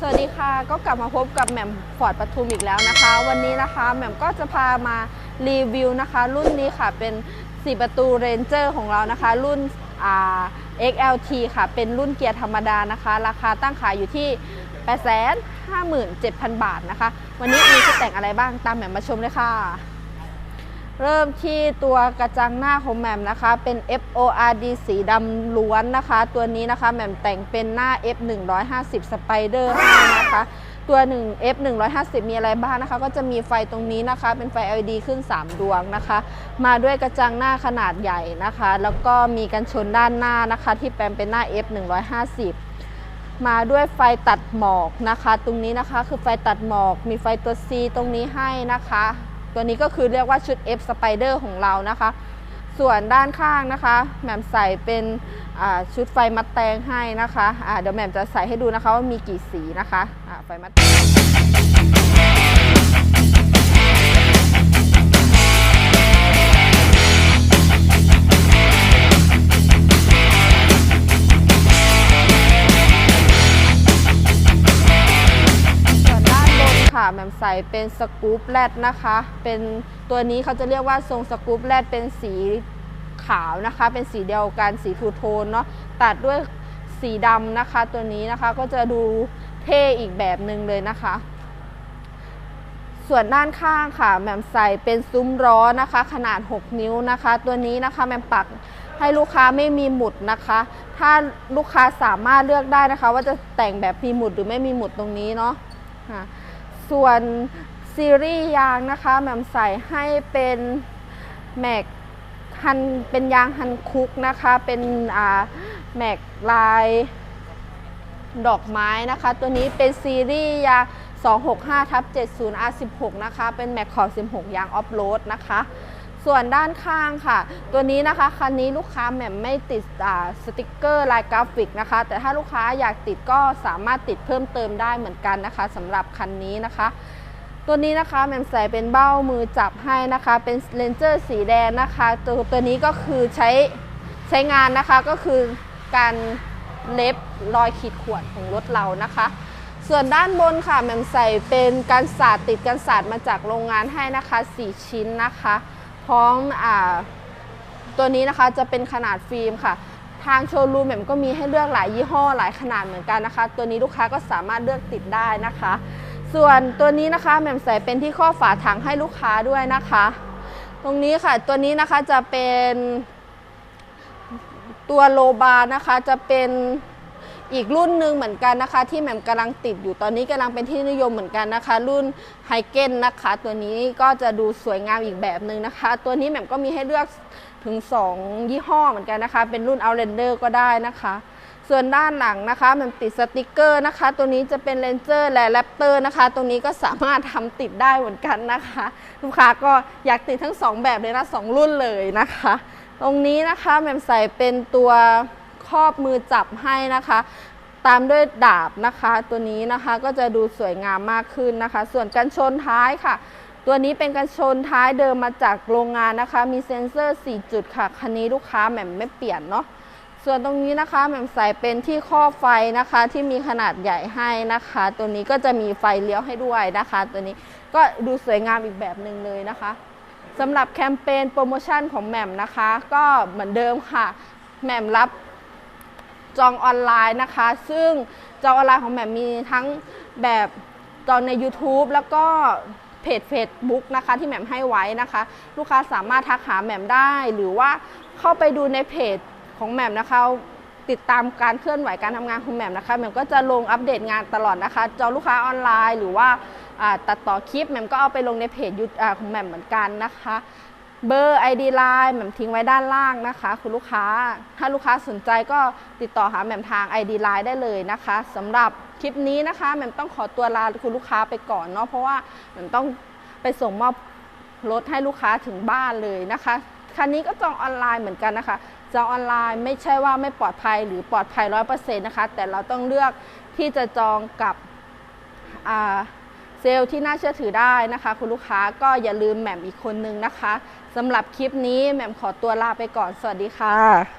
สวัสดีค่ะก็กลับมาพบกับแหม่มฟอร์ดปทุมอีกแล้วนะคะ วันนี้นะคะแหม่มก็จะพามารีวิวนะคะ รุ่นนี้ค่ะเป็น 4 ประตูเรนเจอร์ของเรานะคะ รุ่น XLT ค่ะ เป็นรุ่นเกียร์ธรรมดานะคะ ราคาตั้งขายอยู่ที่ 857,000 บาทนะคะ วันนี้มีชุดแต่งอะไรบ้างตามแหม่มมาชมเลยค่ะ เริ่มที่ตัวกระจังหน้าของแหม่มนะคะ เป็น FORD สีดำล้วนนะคะ ตัวนี้นะคะแหม่มแต่งเป็นหน้า F 150 Spider ให้นะคะ ตัว 1 F 150มีอะไรบ้างนะคะ ก็จะมีไฟตรงนี้นะคะ เป็นไฟ LED ขึ้น 3 ดวงนะคะ มาด้วยกระจังหน้าขนาดใหญ่นะคะ แล้วก็มีกันชนด้านหน้านะคะ ที่แปลงเป็นหน้า F 150มาด้วยไฟตัดหมอกนะคะ ตรงนี้นะคะคือไฟตัดหมอก มีไฟตัว C ตรงนี้ให้นะคะ ตัวนี้ก็คือเรียกว่าชุด F Spider ของเรานะคะ ส่วนด้านข้างนะคะแหม่มใส่เป็นชุดไฟมัดแตงให้นะคะะเดี๋ยวแหม่มจะใส่ให้ดูนะคะว่ามีกี่สีนะคะะไฟมัดแตง ค่ะแหม่มใส่เป็นสกู๊ปแรดนะคะ เป็นตัวนี้เขาจะเรียกว่าทรงสกู๊ปแรดเป็นสีขาวนะคะ เป็นสีเดียวกันสีทูโทนเนาะตัดด้วยสีดำนะคะ ตัวนี้นะคะก็จะดูเท่อีกแบบหนึ่งเลยนะคะ ส่วนด้านข้างค่ะแหม่มใส่เป็นซุ้มล้อนะคะ ขนาด 6 นิ้วนะคะ ตัวนี้นะคะแหม่มปักให้ลูกค้าไม่มีหมุดนะคะ ถ้าลูกค้าสามารถเลือกได้นะคะ ว่าจะแต่งแบบมีหมุดหรือไม่มีหมุดตรงนี้เนาะอะ ส่วนซีรีส์ยางนะคะแหม่มใส่ให้เป็นแม็กฮันเป็นยางฮันคุกนะคะเป็นอ่าแม็กลายดอกไม้นะคะ ตัวนี้เป็นซีรีส์ยาง265ทับ70 R16 นะคะ เป็นแม็กขอบ16 ยางออฟโรดนะคะ ส่วนด้านข้างค่ะ ตัวนี้นะคะคันนี้ลูกค้าแหม่มไม่ติดสติกเกอร์ลายกราฟิกนะคะ แต่ถ้าลูกค้าอยากติดก็สามารถติดเพิ่มเติมได้เหมือนกันนะคะสำหรับคันนี้นะคะ ตัวนี้นะคะแหม่มใส่เป็นเบ้ามือจับให้นะคะ เป็นเลนเจอร์สีแดงนะคะ ตัวตัวนี้ก็คือใช้ใช้งานนะคะก็คือการเล็บรอยขีดข่วนของรถเรานะคะส่วนด้านบนค่ะแหม่มใส่เป็นการสาดติดกันสาดมาจากโรงงานให้นะคะ 4 ชิ้นนะคะ พร้อมอ่าตัวนี้นะคะจะเป็นขนาดฟิล์มค่ะ ทางโชว์รูมแหม่มก็มีให้เลือกหลายยี่ห้อหลายขนาดเหมือนกันนะคะ ตัวนี้ลูกค้าก็สามารถเลือกติดได้นะคะ ส่วนตัวนี้นะคะแหม่มใส่เป็นที่ข้อฝาถังให้ลูกค้าด้วยนะคะ ตรงนี้ค่ะตัวนี้นะคะจะเป็นตัวโลบาร์นะคะจะเป็น อีกรุ่นหนึ่งเหมือนกันนะคะ ที่แหม่มกำลังติดอยู่ตอนนี้กำลังเป็นที่นิยมเหมือนกันนะคะ รุ่นไฮเกนนะคะ ตัวนี้ก็จะดูสวยงามอีกแบบหนึ่งนะคะ ตัวนี้แหม่มก็มีให้เลือกถึง 2 ยี่ห้อเหมือนกันนะคะ เป็นรุ่น Outlander ก็ได้นะคะ ส่วนด้านหลังนะคะมันติดสติกเกอร์นะคะ ตัวนี้จะเป็นเลนเจอร์และแรปเตอร์นะคะ ตรงนี้ก็สามารถทำติดได้เหมือนกันนะคะ ลูกค้าก็อยากติดทั้ง 2 แบบเลยนะสองรุ่นเลยนะคะ ตรงนี้นะคะแหม่มใส่เป็นตัว ครอบมือจับให้นะคะ ตามด้วยดาบนะคะ ตัวนี้นะคะก็จะดูสวยงามมากขึ้นนะคะ ส่วนกันชนท้ายค่ะ ตัวนี้เป็นกันชนท้ายเดิมมาจากโรงงานนะคะ มีเซ็นเซอร์ 4 จุดค่ะ คันนี้ลูกค้าแหม่มไม่เปลี่ยนเนาะส่วนตรงนี้นะคะแหม่มใส่เป็นที่ข้อบไฟนะคะที่มีขนาดใหญ่ให้นะคะ ตัวนี้ก็จะมีไฟเลี้ยวให้ด้วยนะคะ ตัวนี้ก็ดูสวยงามอีกแบบหนึ่งเลยนะคะสำหรับแคมเปญโปรโมชั่นของแหม่มนะคะ ก็เหมือนเดิมค่ะแหม่มรับ จองออนไลน์นะคะ ซึ่งจองออนไลน์ของแหม่มมีทั้งแบบจองใน YouTube แล้วก็เพจ Facebook นะคะที่แหม่มให้ไว้นะคะ ลูกค้าสามารถทักหาแหม่มได้หรือว่าเข้าไปดูในเพจของแหม่มนะคะติดตามการเคลื่อนไหวการทำงานของแหม่มนะคะแหม่มก็จะลงอัปเดตงานตลอดนะคะ จองลูกค้าออนไลน์ หรือว่าตัดต่อคลิปแหม่มก็เอาไปลงในเพจยูของแหม่มเหมือนกันนะคะ เบอร์ ID Line แหม่มทิ้งไว้ด้านล่างนะคะ คุณลูกค้า ถ้าลูกค้าสนใจก็ติดต่อหาแหม่มทาง ID Line ได้เลยนะคะสำหรับคลิปนี้นะคะแหม่มต้องขอตัวลาคุณลูกค้าไปก่อนเนาะเพราะว่าแหม่มต้องไปส่งมอบรถให้ลูกค้าถึงบ้านเลยนะคะคันนี้ก็จองออนไลน์เหมือนกันนะคะจองออนไลน์ไม่ใช่ว่าไม่ปลอดภัยหรือปลอดภัยร้อยเปอร์เซ็นต์นะคะ แต่เราต้องเลือกที่จะจองกับอ่า เซลล์ที่น่าเชื่อถือได้นะคะ คุณลูกค้าก็อย่าลืมแหม่มอีกคนนึงนะคะสำหรับคลิปนี้แหม่มขอตัวลาไปก่อนสวัสดีค่ะ